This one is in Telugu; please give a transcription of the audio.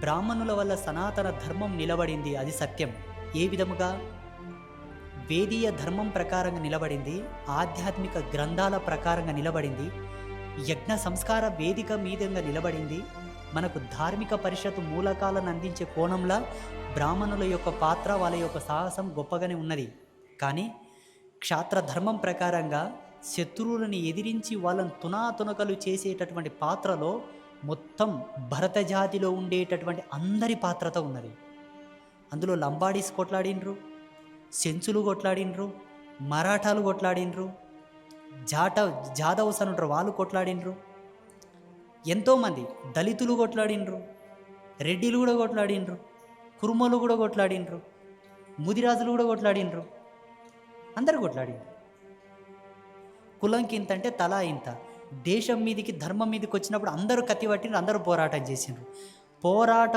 బ్రాహ్మణుల వల్ల సనాతన ధర్మం నిలబడింది అది సత్యం. ఏ విధముగా? వేదీయ ధర్మం ప్రకారంగా నిలబడింది ఆధ్యాత్మిక గ్రంథాల ప్రకారంగా నిలబడింది యజ్ఞ సంస్కార వేదిక మీదంగా నిలబడింది. మనకు ధార్మిక పరిషత్తు మూలకాలను అందించే కోణంలో బ్రాహ్మణుల యొక్క పాత్ర వాళ్ళ యొక్క సాహసం గొప్పగానే ఉన్నది. కానీ క్షాత్ర ధర్మం ప్రకారంగా శత్రువులను ఎదిరించి వాళ్ళని తునాతునకలు చేసేటటువంటి పాత్రలో మొత్తం భరత జాతిలో ఉండేటటువంటి అందరి పాత్రత ఉన్నది. అందులో లంబాడీస్ కొట్లాడినరు సెంచులు కొట్లాడినరు మరాఠాలు కొట్లాడినరు జాట జాదవ్స్ అని ఉంటారు వాళ్ళు కొట్లాడినరు ఎంతోమంది దళితులు కొట్లాడినరు రెడ్డిలు కూడా కొట్లాడినరు కుర్మలు కూడా కొట్లాడినరు ముదిరాజులు కూడా కొట్లాడినరు అందరు కొట్లాడినరు కులంకి ఇంత అంటే తలా ఇంత. దేశం మీదికి ధర్మం మీదకి వచ్చినప్పుడు అందరూ కత్తి అందరూ పోరాటం చేసిండ్రు. పోరాటం